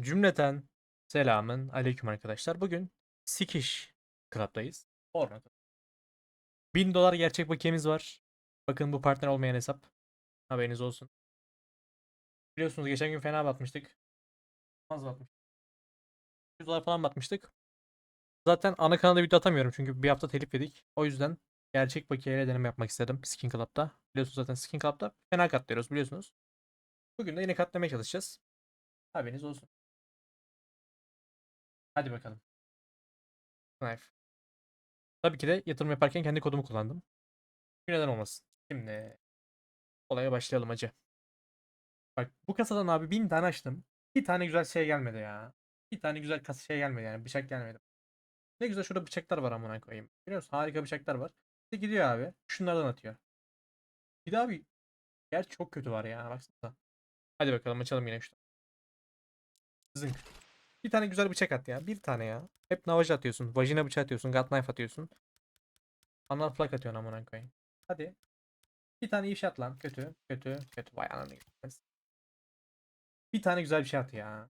Cümleten selamın aleyküm arkadaşlar. Bugün Sikiş Club'dayız. Porno. 1000 dolar gerçek bakiyemiz var. Bakın bu partner olmayan hesap. Haberiniz olsun. Biliyorsunuz geçen gün fena batmıştık. Az batmıştık. 100 dolar falan batmıştık. Zaten ana kanalda video atamıyorum çünkü bir hafta telif yedik. O yüzden gerçek bakiyeyle deneme yapmak istedim Skin Club'da. Biliyorsunuz zaten Skin Club'da fena katlıyoruz biliyorsunuz. Bugün de yine katlamaya çalışacağız. Haberiniz olsun. Hadi bakalım. Knife. Tabii ki de yatırım yaparken kendi kodumu kullandım. Bir neden olmasın. Şimdi olaya başlayalım hacı. Bak bu kasadan abi bin tane açtım. Bir tane güzel şey gelmedi ya. Bir tane güzel kasa şey gelmedi yani bıçak gelmedi. Ne güzel şurada bıçaklar var amına koyayım. Biliyor musun? Harika bıçaklar var. İşte gidiyor abi. Şunlardan atıyor. Bir daha bir Yer çok kötü var ya. Baksana. Hadi bakalım açalım yine şunu. Zınk. Bir tane güzel bıçak at ya. Bir tane ya. Hep navaja atıyorsun. Vajina bıçağı atıyorsun. God knife atıyorsun. Anal plak atıyorsun amına koyayım. Hadi. Bir tane iyi şey lan. Kötü. Kötü. Kötü. Vay ananı. Bir tane güzel bir şey at ya.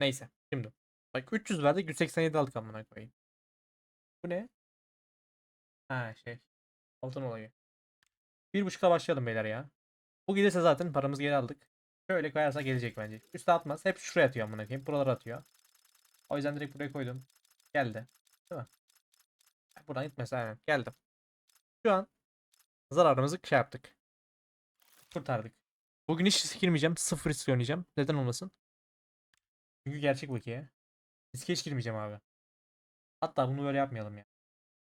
Neyse. Şimdi. Bak 300 verdik. 187 aldık amına koyayım. Bu ne? Ha şey. Altın olayı. Bir buçukla başlayalım beyler ya. Bu gelirse zaten paramızı geri aldık. Şöyle koyarsa gelecek bence. Üste atmaz. Hep şuraya atıyor amına koyayım. Buralara atıyor. O yüzden direkt buraya koydum. Geldi. Değil mi? Buradan gitmesi aynen. Geldim. Şu an zararımızı şey yaptık. Kurtardık. Bugün hiç risk girmeyeceğim. Sıfır risk oynayacağım. Neden olmasın? Çünkü gerçek bakiye. Riske hiç girmeyeceğim abi. Hatta bunu böyle yapmayalım ya.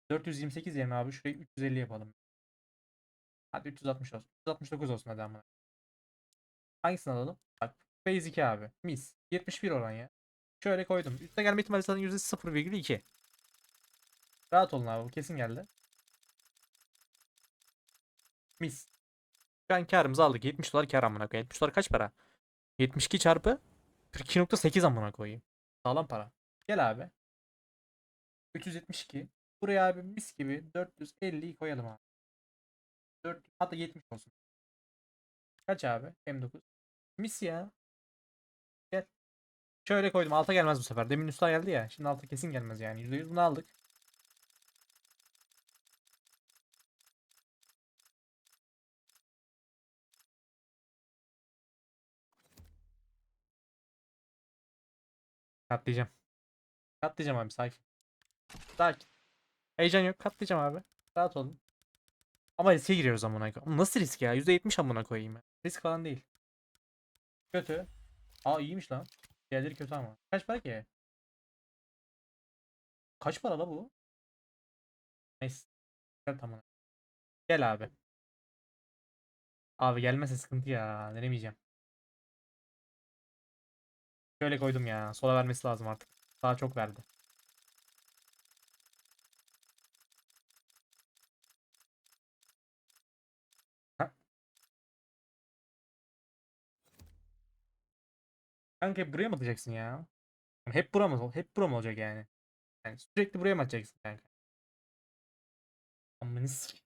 428 yerine abi şurayı 350 yapalım. Hadi 360 olsun. 369 olsun hadi ama. Hangisini alalım? Bak Phase 2 abi. Mis. 71 oran ya. Şöyle koydum. Üste gelme ihtimali zaten %0,2. Rahat olun abi. Bu kesin geldi. Mis. Şu an karımızı aldık. 70 dolar kar amına koyayım. 70 dolar kaç para? 72 çarpı 42.8 amına koyayım. Sağlam para. Gel abi. 372. Buraya abi mis gibi 450'yi koyalım abi. 4 hatta 70 olsun. Kaç abi? M9. Mis ya. Gel. Şöyle koydum. Alta gelmez bu sefer. Demin üstüne geldi ya. Şimdi alta kesin gelmez yani. %100 bunu aldık. Katlayacağım. Katlayacağım abi sakin. Sakin. Heyecan yok. Katlayacağım abi. Rahat olun. Ama riske giriyoruz amına koyayım. Nasıl risk ya? %70 amına koyayım ya. Risk falan değil. Kötü. Aa iyiymiş lan. Diğerleri kötü ama. Kaç para ki? Kaç para la bu? Neyse. Gel tamam. Gel abi. Abi gelmezse sıkıntı ya. Denemeyeceğim. Şöyle koydum ya. Sola vermesi lazım artık. Daha çok verdi. Kanka buraya mı atacaksın ya? Yani hep bura mı? Hep bura mı olacak yani? Yani sürekli buraya mı atacaksın kanka? Amını sikeyim.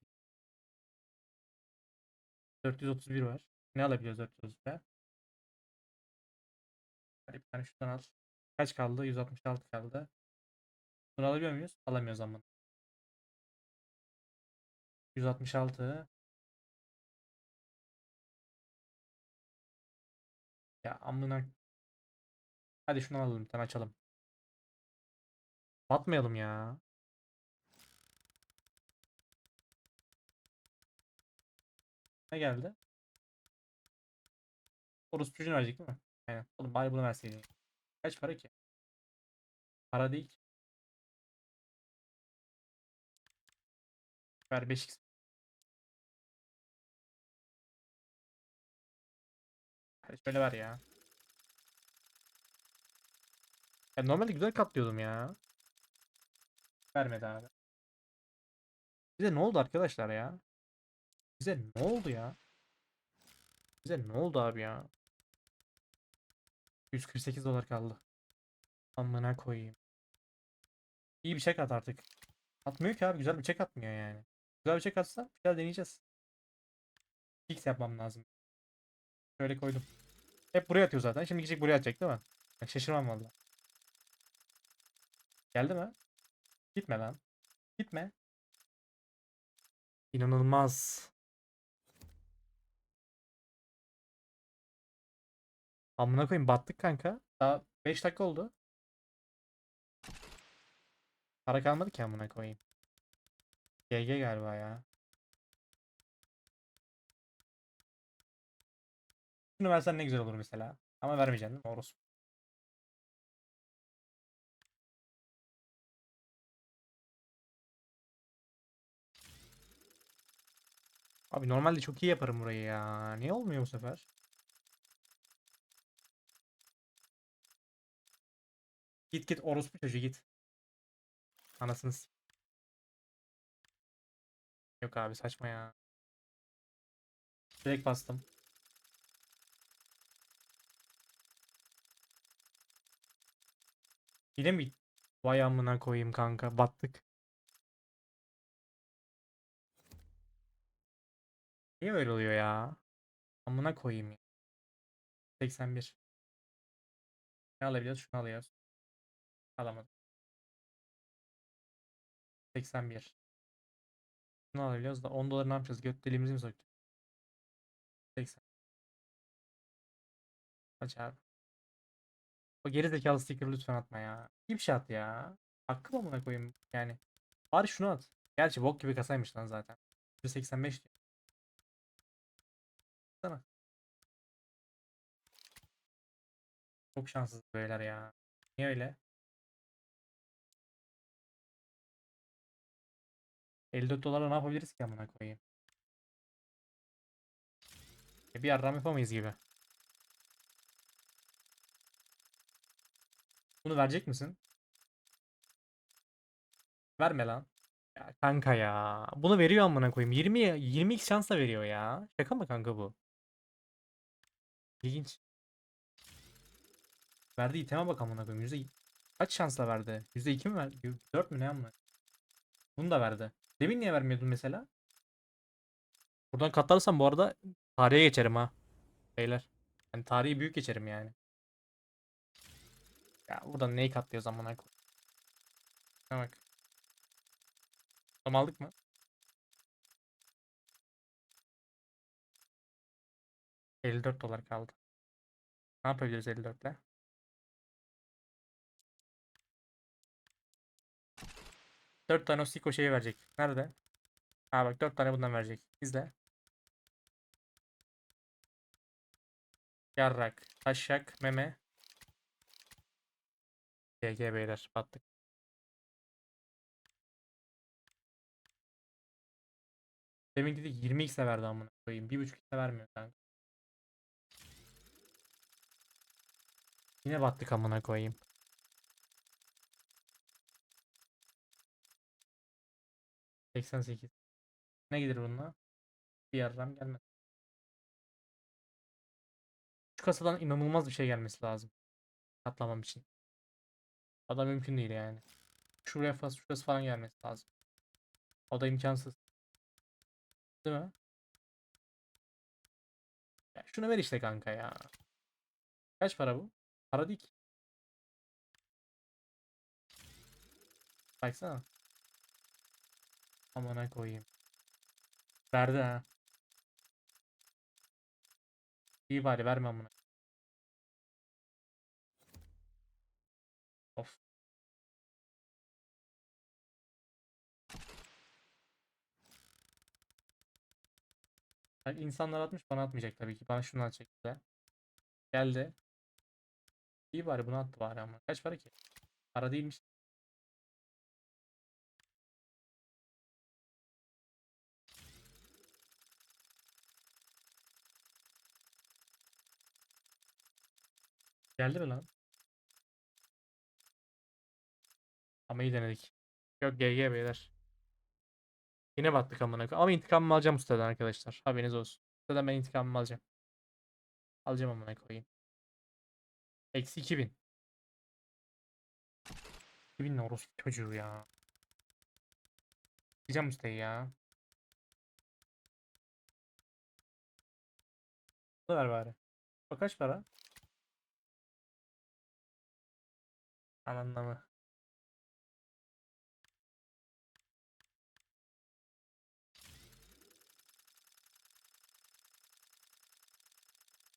431 var. Ne alabiliyoruz 431'e? Hadi bir tane şuradan al. Kaç kaldı? 166 kaldı. Bunu alabiliyor muyuz? Alamıyoruz ama. 166. Ya amına. Hadi şunu alalım bir tane açalım. Batmayalım ya. Ne geldi? Orospu çocuğunu verecek değil mi? Aynen. Oğlum bari bunu verseydin. Kaç para ki? Para değil ki. Ver 5x. Hadi şöyle ver ya. Ya normalde güzel katlıyordum ya. Vermedi abi. Bize ne oldu arkadaşlar ya? Bize ne oldu ya? Bize ne oldu abi ya? 148 dolar kaldı. Amına koyayım. İyi bir çek at artık. Atmıyor ki abi. Güzel bir çek atmıyor yani. Güzel bir çek atsa güzel deneyeceğiz. X yapmam lazım. Şöyle koydum. Hep buraya atıyor zaten. Şimdi gidecek buraya atacak değil mi? Bak şaşırmam valla. Geldi mi? Gitme lan. Gitme. İnanılmaz. Amına koyayım battık kanka. Daha 5 dakika oldu. Para kalmadı ki amına koyayım. GG galiba ya. Şunu versen ne güzel olur mesela. Ama vermeyeceksin değil mi? Orospu. Abi normalde çok iyi yaparım burayı ya. Niye olmuyor bu sefer? Git git orospu çocuğu git. Anasını Yok abi saçma ya. Direkt bastım. Yine mi? Vay amına koyayım kanka. Battık. Niye böyle oluyor ya? Amına koyayım ya. 81. Ne alabiliyoruz? Şunu alıyoruz. Alamadım. 81. Şunu alabiliyoruz da 10 dolar ne yapacağız? Göt deliğimizi mi sokacağız? 80. Aç abi. O geri zekalı sticker lütfen atma ya. İyi bir şey at ya. Hakkı mı amına koyayım yani. Bari şunu at. Gerçi bok gibi kasaymış lan zaten. 185 diyor. Sana. Çok şanssız beyler ya. Niye öyle? 54 dolarla ne yapabiliriz ki amına koyayım? E bir yarram yapamayız gibi. Bunu verecek misin? Verme lan. Ya kanka ya. Bunu veriyor amına koyayım. 20 20 şans da veriyor ya. Şaka mı kanka bu? İlginç. Verdiği iteme bak amına koyayım. Yüzde kaç şansla verdi? Yüzde iki mi verdi? 4 mü ne amına? Bunu da verdi. Demin niye vermiyordun mesela? Buradan katlarsam bu arada tarihe geçerim ha. Beyler. Yani tarihi büyük geçerim yani. Ya buradan neyi katlıyoruz amına koyayım. Ne bak. Tam aldık mı? ...54 dolar kaldı. Ne yapabiliriz 54 ile? Dört tane o şeyi verecek. Nerede? Ha bak dört tane bundan verecek. İzle. Yarrak, taşak, meme. GG beyler battık. Demin dedi 20x'e verdi amına koyayım. 1.5x'e vermiyor kanka. Yine battık amına koyayım. ...88. Ne gelir bununla? Bir yarram gelmez. Şu kasadan inanılmaz bir şey gelmesi lazım. Katlamam için. O mümkün değil yani. Şuraya fas, şurası falan gelmesi lazım. O da imkansız. Değil mi? Ya şunu ver işte kanka ya. Kaç para bu? Para değil ki. Baksana. Amına koyayım. Verdi ha. İyi bari verme amına. Of. Bak insanlar atmış bana atmayacak tabii ki. Bana şunu atacak bize. Geldi. İyi bari bunu attı bari ama. Kaç para ki? Para değilmiş. Geldi mi lan? Ama iyi denedik. Yok GG beyler. Yine battık amına koyayım. Ama intikamımı alacağım ustadan arkadaşlar. Haberiniz olsun. Ustadan ben intikamımı alacağım. Alacağım amına koyayım. Eksi 2000. 2000 ne orospu çocuğu ya. Diyeceğim ustayı ya. Bunu ver bari. O kaç para? Anlamı.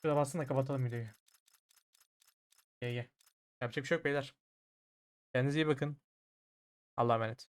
Şurada bassın da kapatalım videoyu. Ye ye. Yapacak bir şey yok beyler. Kendinize iyi bakın. Allah'a emanet.